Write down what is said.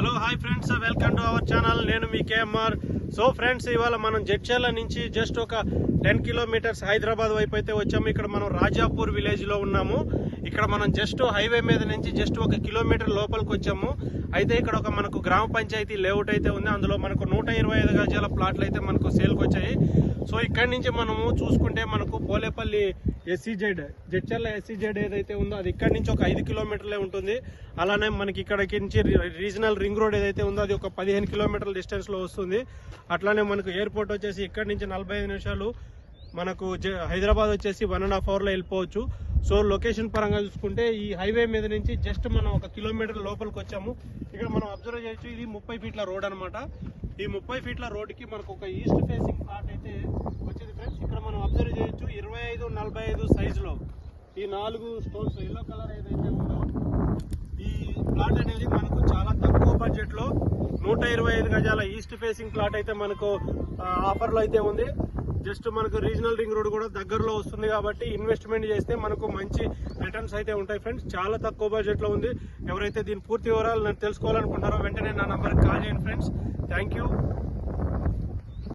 Hello hi friends welcome to our channel నేను మీ KMR so friends ఇవాళ మనం జడ్చర్ల నుంచి జస్ట్ ఒక టెన్ కిలోమీటర్స్ హైదరాబాద్ వైపు అయితే వచ్చాము. ఇక్కడ మనం రాజాపూర్ విలేజ్లో ఉన్నాము. ఇక్కడ మనం జస్ట్ హైవే మీద నుంచి జస్ట్ ఒక కిలోమీటర్ లోపలికి వచ్చాము. అయితే ఇక్కడ ఒక మనకు గ్రామ పంచాయతీ లేఅవుట్ అయితే ఉంది. అందులో మనకు నూట ఇరవై ఐదు గజాల ప్లాట్లు అయితే మనకు సేల్కి వచ్చాయి. సో ఇక్కడి నుంచి మనము చూసుకుంటే మనకు పోలేపల్లి ఎస్సీజెడ్ జడ్చర్ల ఎస్సీజెడ్ ఏదైతే ఉందో అది ఇక్కడ నుంచి ఒక ఐదు కిలోమీటర్లే ఉంటుంది. అలానే మనకి ఇక్కడికి నుంచి రీజనల్ రింగ్ రోడ్ ఏదైతే ఉందో అది ఒక పదిహేను కిలోమీటర్ల డిస్టెన్స్లో వస్తుంది. అట్లానే మనకు ఎయిర్పోర్ట్ వచ్చేసి ఇక్కడి నుంచి నలభై ఐదు నిమిషాలు మనకు జ- హైదరాబాద్ వచ్చేసి వన్ అండ్ హాఫ్ అవర్లో వెళ్ళిపోవచ్చు. సో లొకేషన్ పరంగా చూసుకుంటే ఈ హైవే మీద నుంచి జస్ట్ మనం ఒక కిలోమీటర్ లోపలికి వచ్చాము. ఇక్కడ మనం అబ్జర్వ్ చేయొచ్చు ఇది ముప్పై ఫీట్ల రోడ్ అన్నమాట. ఈ ముప్పై ఫీట్ల రోడ్కి మనకు ఒక ఈస్ట్ ఫేసింగ్ పార్ట్ అయితే వచ్చింది ఫ్రెండ్స్ ఇక్కడ మనం అబ్జర్వ్ చేయొచ్చు ఇరవై ఐదు నలభై ఐదు సైజులో ఈ నాలుగు స్టోన్స్ ఎల్లో కలర్ ఏదైతే ఉందో ఈ ప్లాట్ అనేది మనకు చాలా తక్కువ బడ్జెట్లో నూట ఇరవై ఐదు గజాల ఈస్ట్ ఫేసింగ్ ప్లాట్ అయితే మనకు ఆఫర్లో అయితే ఉంది. జస్ట్ మనకు రీజనల్ రింగ్ రోడ్ కూడా దగ్గరలో వస్తుంది కాబట్టి ఇన్వెస్ట్మెంట్ చేస్తే మనకు మంచి రిటర్న్స్ అయితే ఉంటాయి ఫ్రెండ్స్ చాలా తక్కువ బడ్జెట్లో ఉంది. ఎవరైతే దీని పూర్తి వివరాలు నేను తెలుసుకోవాలనుకుంటారో వెంటనే నా నంబర్కి కాల్ చేయండి ఫ్రెండ్స్ థ్యాంక్ యూ